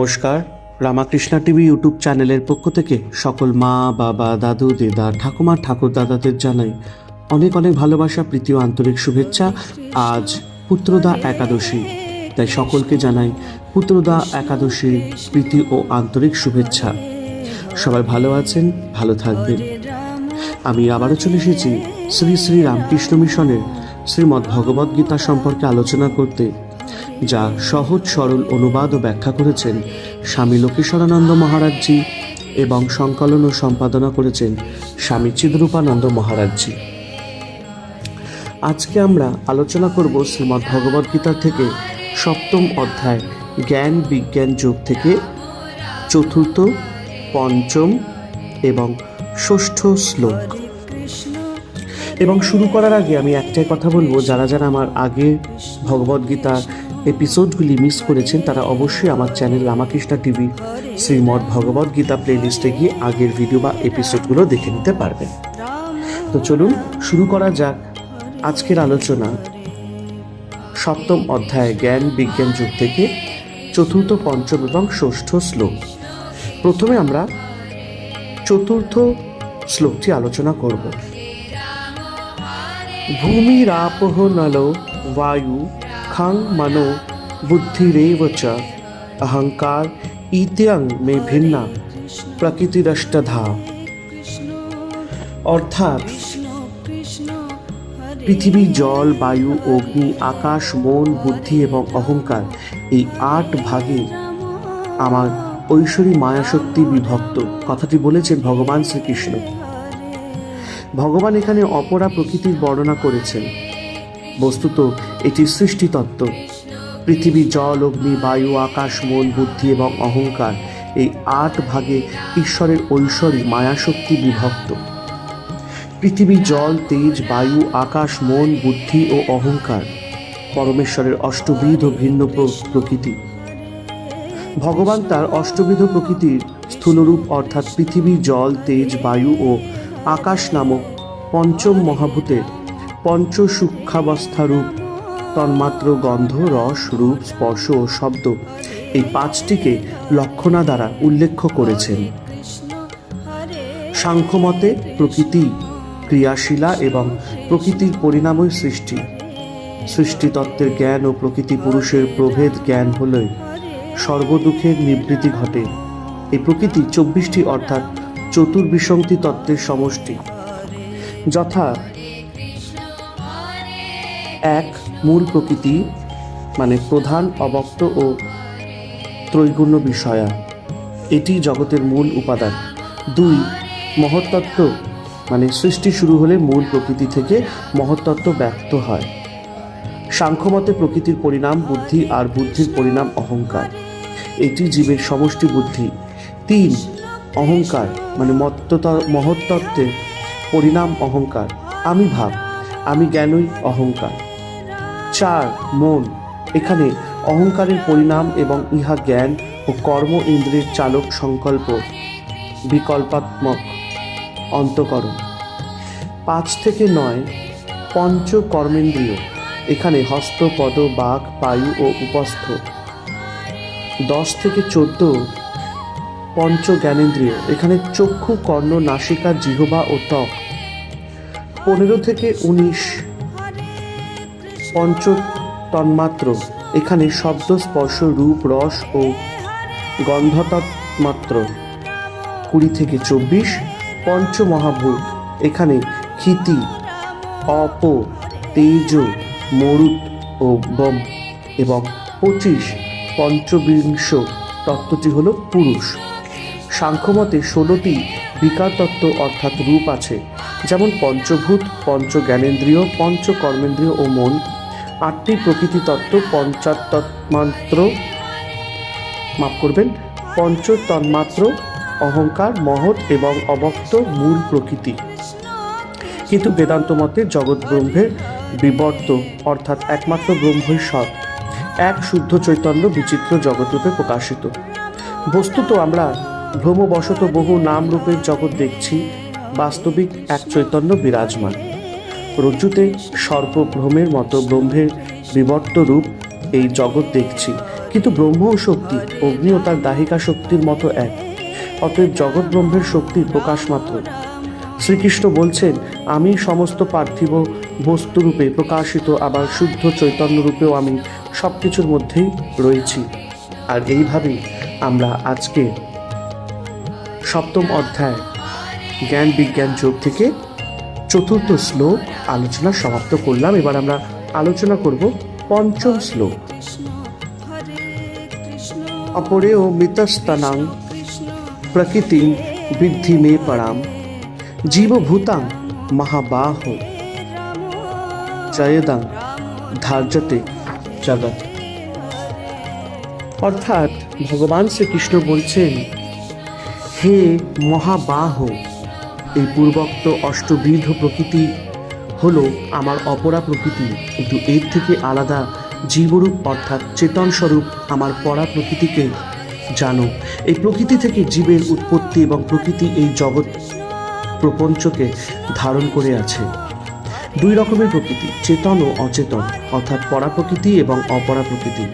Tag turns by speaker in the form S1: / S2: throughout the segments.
S1: নমস্কার Ramakrishna TV YouTube চ্যানেলের পক্ষ থেকে সকল মা বাবা দাদু দিদা ঠাকুমা ঠাকুর দাদাদের জানাই অনেক অনেক ভালোবাসা প্রীতি ও আন্তরিক শুভেচ্ছা আজ পুত্রদা একাদশী তাই সকলকে জানাই পুত্রদা একাদশীর প্রীতি ও আন্তরিক শুভেচ্ছা সবাই ভালো আছেন ভালো থাকবেন আমি আবারও চলে এসেছি শ্রী শ্রী রামকৃষ্ণ মিশনের শ্রীমদ্ ভগবদ্গীতা সম্পর্কে আলোচনা করতে যা সহজ সরল অনুবাদ ও ব্যাখ্যা করেছেন স্বামী লোকেশ্বরানন্দ মহারাজজি এবং সংকলন ও সম্পাদনা করেছেন স্বামী চিদ্রূপানন্দ মহারাজজি আজকে আমরা আলোচনা করব শ্রীমদ্ গীতা থেকে সপ্তম অধ্যায় জ্ঞান বিজ্ঞান যুগ থেকে চতুর্থ পঞ্চম এবং ষষ্ঠ শ্লোক এবং শুরু করার আগে আমি একটাই কথা বলবো যারা যারা আমার আগে ভগবদ্গীতার এপিসোডগুলি মিস করেছেন তারা অবশ্যই আমার চ্যানেল রামাকৃষ্ণা টিভি শ্রীমদ ভগবদ্গীতা প্লেলিস্টে গিয়ে আগের ভিডিও বা এপিসোডগুলো দেখে নিতে পারবেন তো চলুন শুরু করা যাক আজকের আলোচনা সপ্তম অধ্যায় জ্ঞান বিজ্ঞান যুগ থেকে চতুর্থ পঞ্চম এবং ষষ্ঠ শ্লোক প্রথমে আমরা চতুর্থ শ্লোকটি আলোচনা করব ভূমিরাপহ নলো বায়ু খং মনো বুদ্ধি চ অহংকার ইত্যাং মে ভিন্না প্রকৃতিরষ্টধা অর্থাৎ পৃথিবী জল বায়ু অগ্নি আকাশ মন বুদ্ধি এবং অহংকার এই আট ভাগে আমার ঐশ্বরী মায়াশক্তি বিভক্ত কথাটি বলেছেন ভগবান শ্রীকৃষ্ণ ভগবান এখানে অপরা প্রকৃতির বর্ণনা করেছেন বস্তুত এটি সৃষ্টিতত্ত্ব পৃথিবী জল অগ্নি বায়ু আকাশ মন বুদ্ধি এবং অহংকার এই আট ভাগে ঈশ্বরের ঐশ্বরী মায়াশক্তি বিভক্ত পৃথিবী জল তেজ বায়ু আকাশ মন বুদ্ধি ও অহংকার পরমেশ্বরের অষ্টবিধ ভিন্ন প্রকৃতি ভগবান তার অষ্টবিধ প্রকৃতির স্থূলরূপ অর্থাৎ পৃথিবী জল তেজ বায়ু ও আকাশ নামক পঞ্চম মহাভূতের পঞ্চ সূক্ষ্মাবস্থারূপ তন্মাত্র গন্ধ রস রূপ স্পর্শ ও শব্দ এই পাঁচটিকে লক্ষণা দ্বারা উল্লেখ করেছেন সাংখ্যমতে প্রকৃতি ক্রিয়াশীলা এবং প্রকৃতির পরিণামই সৃষ্টি সৃষ্টিতত্ত্বের জ্ঞান ও প্রকৃতি পুরুষের প্রভেদ জ্ঞান হলে সর্বদুঃখের নিবৃত্তি ঘটে এই প্রকৃতি চব্বিশটি অর্থাৎ চতুর্বিসংতি তত্ত্বের সমষ্টি যথা এক মূল প্রকৃতি মানে প্রধান অবক্ত ও ত্রৈগুণ্য বিষয়া এটি জগতের মূল উপাদান দুই মহত্তত্ত্ব মানে সৃষ্টি শুরু হলে মূল প্রকৃতি থেকে মহত্তত্ত্ব ব্যক্ত হয় সাংখ্যমতে প্রকৃতির পরিণাম বুদ্ধি আর বুদ্ধির পরিণাম অহংকার এটি জীবের সমষ্টি বুদ্ধি তিন অহংকার মানে মত্ততা মহত্তত্ত্বে পরিণাম অহংকার আমি ভাব আমি জ্ঞানই অহংকার চার মন এখানে অহংকারের পরিণাম এবং ইহা জ্ঞান ও কর্ম ইন্দ্রিয়ের চালক সংকল্প বিকল্পাত্মক অন্তকরণ পাঁচ থেকে নয় পঞ্চকর্মেন্দ্রীয় এখানে হস্ত পদ বাঘ পায়ু ও উপস্থ দশ থেকে চোদ্দ পঞ্চ জ্ঞানেন্দ্রীয় এখানে চক্ষু কর্ণ নাসিকা জিহবা ও ত্বক পনেরো থেকে উনিশ পঞ্চ তন্মাত্র এখানে শব্দ স্পর্শ রূপ রস ও গন্ধতন্মাত্র কুড়ি থেকে চব্বিশ পঞ্চমহাভূত এখানে ক্ষিতি অপ তেজ মরুত ও বম এবং পঁচিশ পঞ্চবিংশ তত্ত্বটি হল পুরুষ সাংখ্যমতে ষোলোটি বিকার তত্ত্ব অর্থাৎ রূপ আছে যেমন পঞ্চভূত পঞ্চ পঞ্চ পঞ্চকর্মেন্দ্রীয় ও মন আটটি প্রকৃতি তত্ত্ব পঞ্চাত্তমাত্র মাফ করবেন পঞ্চতন্মাত্র অহংকার মহৎ এবং অবক্ত মূল প্রকৃতি কিন্তু বেদান্ত মতে জগৎ ব্রহ্মের বিবর্ত অর্থাৎ একমাত্র ব্রহ্মই সৎ এক শুদ্ধ চৈতন্য বিচিত্র জগৎরূপে প্রকাশিত বস্তুত আমরা ভ্রমবশত বহু নামরূপের জগৎ দেখছি বাস্তবিক এক চৈতন্য বিরাজমান রজ্জুতে সর্বভ্রমের মতো ব্রহ্মের বিবর্ত রূপ এই জগৎ দেখছি কিন্তু ব্রহ্ম শক্তি অগ্নি ও তার দাহিকা শক্তির মতো এক অতএব জগৎ ব্রহ্মের শক্তির প্রকাশ মাত্র শ্রীকৃষ্ণ বলছেন আমি সমস্ত পার্থিব বস্তুরূপে প্রকাশিত আবার শুদ্ধ চৈতন্য রূপেও আমি সব কিছুর মধ্যেই রয়েছি আর এইভাবেই আমরা আজকে সপ্তম অধ্যায় জ্ঞান বিজ্ঞান যোগ থেকে চতুর্থ শ্লোক আলোচনা সমাপ্ত করলাম এবার আমরা আলোচনা করব পঞ্চম শ্লোক অপরেও মৃতস্তানাং প্রকৃতি বৃদ্ধি মে পড়াম জীবভূতাং মহাবাহ জয়দাং ধার্যতে জগৎ অর্থাৎ ভগবান শ্রীকৃষ্ণ বলছেন হে মহাবাহ এই পূর্বোক্ত অষ্টবিধ প্রকৃতি হলো আমার অপরা প্রকৃতি কিন্তু এর থেকে আলাদা জীবরূপ অর্থাৎ চেতন স্বরূপ আমার পরা প্রকৃতিকে জানো এই প্রকৃতি থেকে জীবের উৎপত্তি এবং প্রকৃতি এই জগৎ প্রপঞ্চকে ধারণ করে আছে দুই রকমের প্রকৃতি চেতন ও অচেতন অর্থাৎ পরা প্রকৃতি এবং অপরা প্রকৃতি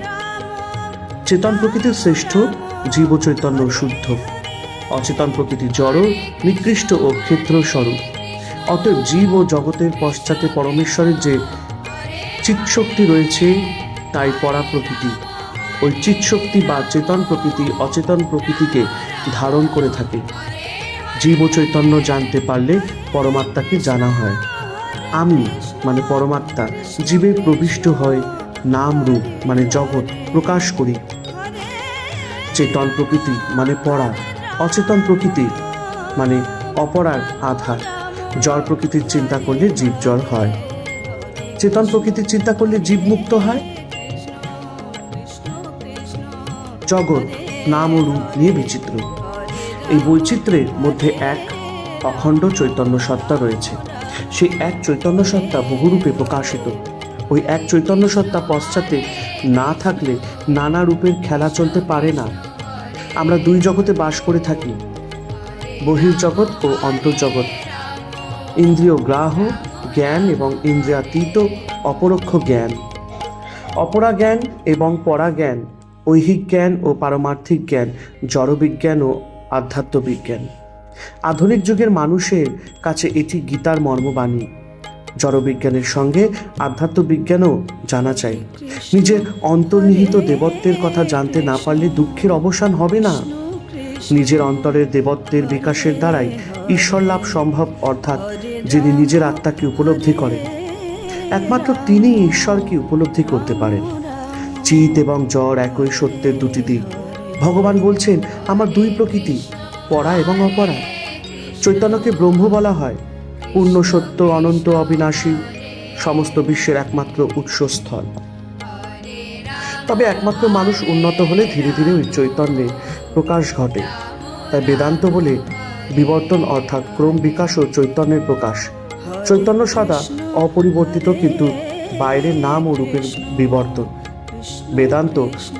S1: চেতন প্রকৃতির শ্রেষ্ঠ জীব চৈতন্য শুদ্ধ অচেতন প্রকৃতি জড় নিকৃষ্ট ও ক্ষেত্র স্বরূপ অতএব জীব ও জগতের পশ্চাতে পরমেশ্বরের যে চিৎশক্তি রয়েছে তাই পরা প্রকৃতি ওই চিৎশক্তি বা চেতন প্রকৃতি অচেতন প্রকৃতিকে ধারণ করে থাকে জীব চৈতন্য জানতে পারলে পরমাত্মাকে জানা হয় আমি মানে পরমাত্মা জীবে প্রবিষ্ট হয় নাম রূপ মানে জগৎ প্রকাশ করি চেতন প্রকৃতি মানে পড়া অচেতন প্রকৃতির মানে অপরার আধার জড় প্রকৃতির চিন্তা করলে জীব জল হয় চেতন প্রকৃতির চিন্তা করলে জীব মুক্ত হয় জগৎ নাম ও রূপ নিয়ে বিচিত্র এই বৈচিত্র্যের মধ্যে এক অখণ্ড চৈতন্য সত্তা রয়েছে সেই এক চৈতন্য সত্তা বহুরূপে প্রকাশিত ওই এক চৈতন্য সত্তা পশ্চাতে না থাকলে নানা রূপের খেলা চলতে পারে না আমরা দুই জগতে বাস করে থাকি বহির্জগৎ ও অন্তর্জগৎ ইন্দ্রিয় গ্রাহ জ্ঞান এবং ইন্দ্রিয়াতীত অপরোক্ষ জ্ঞান অপরা জ্ঞান এবং পরাজ্ঞান ঐহিক জ্ঞান ও পারমার্থিক জ্ঞান জড়বিজ্ঞান ও আধ্যাত্মবিজ্ঞান আধুনিক যুগের মানুষের কাছে এটি গীতার মর্মবাণী জড়বিজ্ঞানের সঙ্গে আধ্যাত্মবিজ্ঞানও জানা চাই নিজের অন্তর্নিহিত দেবত্বের কথা জানতে না পারলে দুঃখের অবসান হবে না নিজের অন্তরের দেবত্বের বিকাশের দ্বারাই ঈশ্বর লাভ সম্ভব অর্থাৎ যিনি নিজের আত্মাকে উপলব্ধি করেন একমাত্র তিনি ঈশ্বরকে উপলব্ধি করতে পারেন চিত এবং জ্বর একই সত্যের দুটি দিক ভগবান বলছেন আমার দুই প্রকৃতি পরা এবং অপরা চৈতন্যকে ব্রহ্ম বলা হয় পূর্ণ সত্য অনন্ত অবিনাশী সমস্ত বিশ্বের একমাত্র উৎসস্থল তবে একমাত্র মানুষ উন্নত হলে ধীরে ধীরে ওই চৈতন্যে প্রকাশ ঘটে তাই বেদান্ত বলে বিবর্তন অর্থাৎ ক্রম বিকাশ ও চৈতন্যের প্রকাশ চৈতন্য সদা অপরিবর্তিত কিন্তু বাইরের নাম ও রূপের বিবর্তন বেদান্ত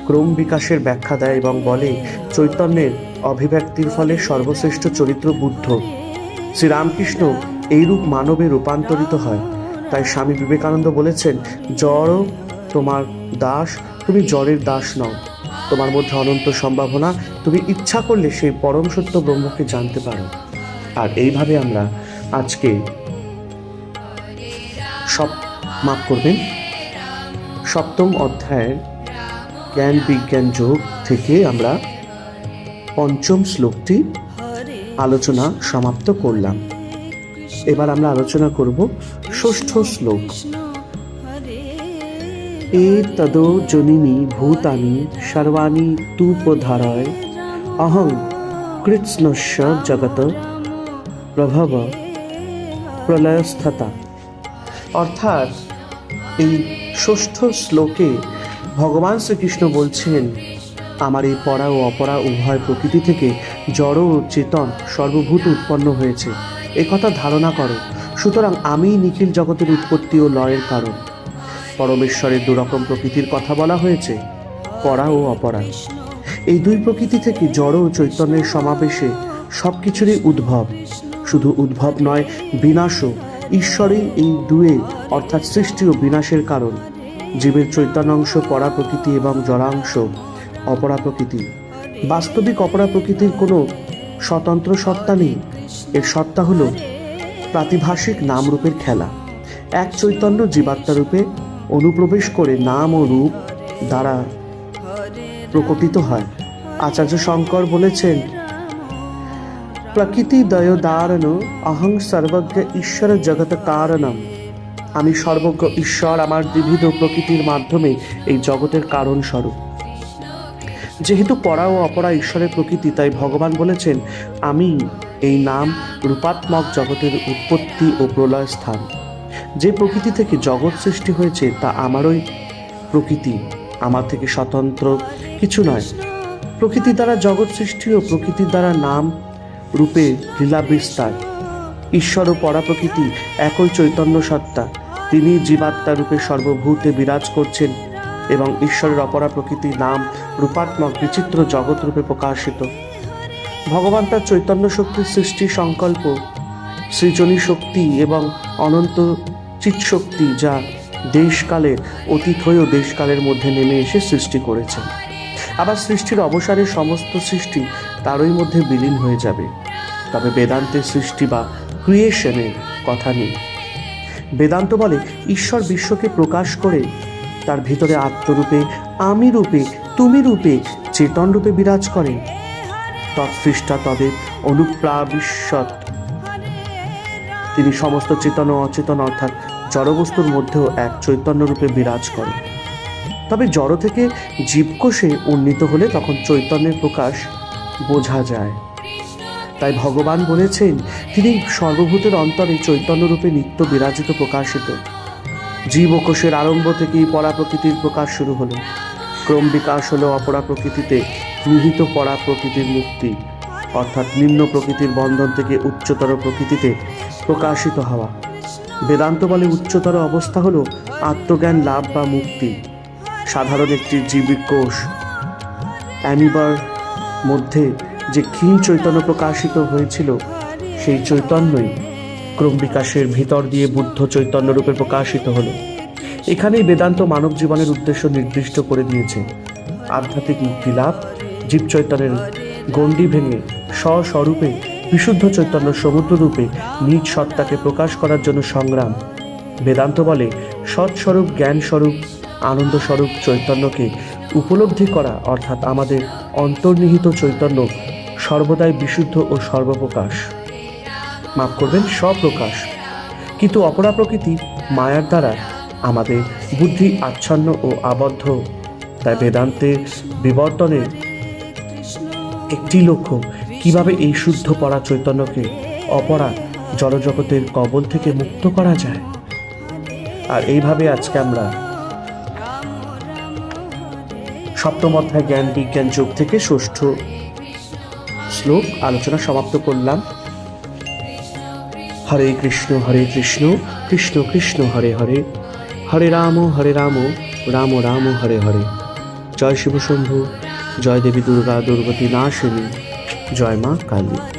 S1: ক্রম বিকাশের ব্যাখ্যা দেয় এবং বলে চৈতন্যের অভিব্যক্তির ফলে সর্বশ্রেষ্ঠ চরিত্র বুদ্ধ শ্রীরামকৃষ্ণ এইরূপ মানবে রূপান্তরিত হয় তাই স্বামী বিবেকানন্দ বলেছেন জড় তোমার দাস তুমি জড়ের দাস নও তোমার মধ্যে অনন্ত সম্ভাবনা তুমি ইচ্ছা করলে সেই পরম সত্য ব্রহ্মকে জানতে পারো আর এইভাবে আমরা আজকে সব মাফ করবেন সপ্তম অধ্যায়ের জ্ঞান বিজ্ঞান যোগ থেকে আমরা পঞ্চম শ্লোকটি আলোচনা সমাপ্ত করলাম এবার আমরা আলোচনা করব ষষ্ঠ শ্লোক এ তদ জনিনি ভূতানি সর্বাণি তুপধারায় অহং কৃৎস্নস্য জগত প্রভাব প্রলয়স্থতা অর্থাৎ এই ষষ্ঠ শ্লোকে ভগবান শ্রীকৃষ্ণ বলছেন আমার এই পরা ও অপরা উভয় প্রকৃতি থেকে জড় ও চেতন সর্বভূত উৎপন্ন হয়েছে একথা ধারণা করো সুতরাং আমিই নিখিল জগতের উৎপত্তি ও লয়ের কারণ পরমেশ্বরের দুরকম প্রকৃতির কথা বলা হয়েছে পরা ও অপরা এই দুই প্রকৃতি থেকে জড় ও চৈতন্যের সমাবেশে সব কিছুরই উদ্ভব শুধু উদ্ভব নয় বিনাশও ঈশ্বরেই এই দুয়ে অর্থাৎ সৃষ্টি ও বিনাশের কারণ জীবের চৈতন্যাংশ পরা প্রকৃতি এবং জড়াংশ অপরা প্রকৃতি বাস্তবিক অপরা প্রকৃতির কোনো স্বতন্ত্র সত্তা নেই এর সত্তা হল প্রাতিভাষিক নামরূপের খেলা এক চৈতন্য রূপে অনুপ্রবেশ করে নাম ও রূপ দ্বারা প্রকটিত হয় আচার্য শঙ্কর বলেছেন প্রকৃতি দারণ অহং সর্বজ্ঞ ঈশ্বর জগৎ কারণম আমি সর্বজ্ঞ ঈশ্বর আমার বিবিধ প্রকৃতির মাধ্যমে এই জগতের কারণ স্বরূপ যেহেতু পরা ও অপরা ঈশ্বরের প্রকৃতি তাই ভগবান বলেছেন আমি এই নাম রূপাত্মক জগতের উৎপত্তি ও প্রলয় স্থান যে প্রকৃতি থেকে জগৎ সৃষ্টি হয়েছে তা আমারই প্রকৃতি আমার থেকে স্বতন্ত্র কিছু নয় প্রকৃতি দ্বারা জগৎ সৃষ্টি ও প্রকৃতি দ্বারা নাম রূপে লীলা বিস্তার ঈশ্বর ও প্রকৃতি একই চৈতন্য সত্তা তিনি জীবাত্মা রূপে সর্বভূতে বিরাজ করছেন এবং ঈশ্বরের অপরা প্রকৃতি নাম রূপাত্মক বিচিত্র জগৎ রূপে প্রকাশিত ভগবান তার চৈতন্য শক্তির সৃষ্টি সংকল্প সৃজনী শক্তি এবং অনন্ত চিৎশক্তি যা দেশকালে অতীত হয়েও দেশকালের মধ্যে নেমে এসে সৃষ্টি করেছেন আবার সৃষ্টির অবসানে সমস্ত সৃষ্টি তারই মধ্যে বিলীন হয়ে যাবে তবে বেদান্তের সৃষ্টি বা ক্রিয়েশনের কথা নেই বেদান্ত বলে ঈশ্বর বিশ্বকে প্রকাশ করে তার ভিতরে আত্মরূপে আমি রূপে তুমি রূপে চেতন রূপে বিরাজ করেন তৎসৃষ্টা তবে অনুপ্রাবিশ্ব তিনি সমস্ত চেতন ও অচেতন অর্থাৎ জড়বস্তুর মধ্যেও এক চৈতন্যরূপে বিরাজ করে তবে জড় থেকে জীবকোষে উন্নীত হলে তখন চৈতন্যের প্রকাশ বোঝা যায় তাই ভগবান বলেছেন তিনি সর্বভূতের অন্তরে চৈতন্যরূপে নিত্য বিরাজিত প্রকাশিত জীবকোষের আরম্ভ থেকেই পরা প্রকৃতির প্রকাশ শুরু হলো ক্রম বিকাশ হলো অপরা প্রকৃতিতে নিহিত পড়া প্রকৃতির মুক্তি অর্থাৎ নিম্ন প্রকৃতির বন্ধন থেকে উচ্চতর প্রকৃতিতে প্রকাশিত হওয়া বেদান্ত বলে উচ্চতর অবস্থা হল আত্মজ্ঞান লাভ বা মুক্তি সাধারণ একটি জীবিক কোষ অ্যামিবার মধ্যে যে ক্ষীণ চৈতন্য প্রকাশিত হয়েছিল সেই চৈতন্যই ক্রম বিকাশের ভিতর দিয়ে বুদ্ধ চৈতন্য রূপে প্রকাশিত হলো এখানেই বেদান্ত মানব জীবনের উদ্দেশ্য নির্দিষ্ট করে দিয়েছে আধ্যাত্মিক মুক্তি লাভ জীব চৈতন্যের গণ্ডি ভেঙে স্বস্বরূপে বিশুদ্ধ চৈতন্য সমুদ্র রূপে নিজ সত্তাকে প্রকাশ করার জন্য সংগ্রাম বেদান্ত বলে সৎস্বরূপ জ্ঞানস্বরূপ আনন্দস্বরূপ চৈতন্যকে উপলব্ধি করা অর্থাৎ আমাদের অন্তর্নিহিত চৈতন্য সর্বদাই বিশুদ্ধ ও সর্বপ্রকাশ মাফ করবেন স্বপ্রকাশ কিন্তু অপরা প্রকৃতি মায়ার দ্বারা আমাদের বুদ্ধি আচ্ছন্ন ও আবদ্ধ তাই বেদান্তের বিবর্তনের একটি লক্ষ্য কিভাবে এই শুদ্ধ পড়া চৈতন্যকে অপরা জড়জগতের কবল থেকে মুক্ত করা যায় আর এইভাবে আজকে আমরা সপ্তম অধ্যায় জ্ঞান বিজ্ঞান যুগ থেকে ষষ্ঠ শ্লোক আলোচনা সমাপ্ত করলাম হরে কৃষ্ণ হরে কৃষ্ণ কৃষ্ণ কৃষ্ণ হরে হরে হরে রাম হরে রাম রাম রাম হরে হরে জয় শিবশম্ভু জয় দেবী দুর্গা দুর্গতি নাশিনী জয় মা কালী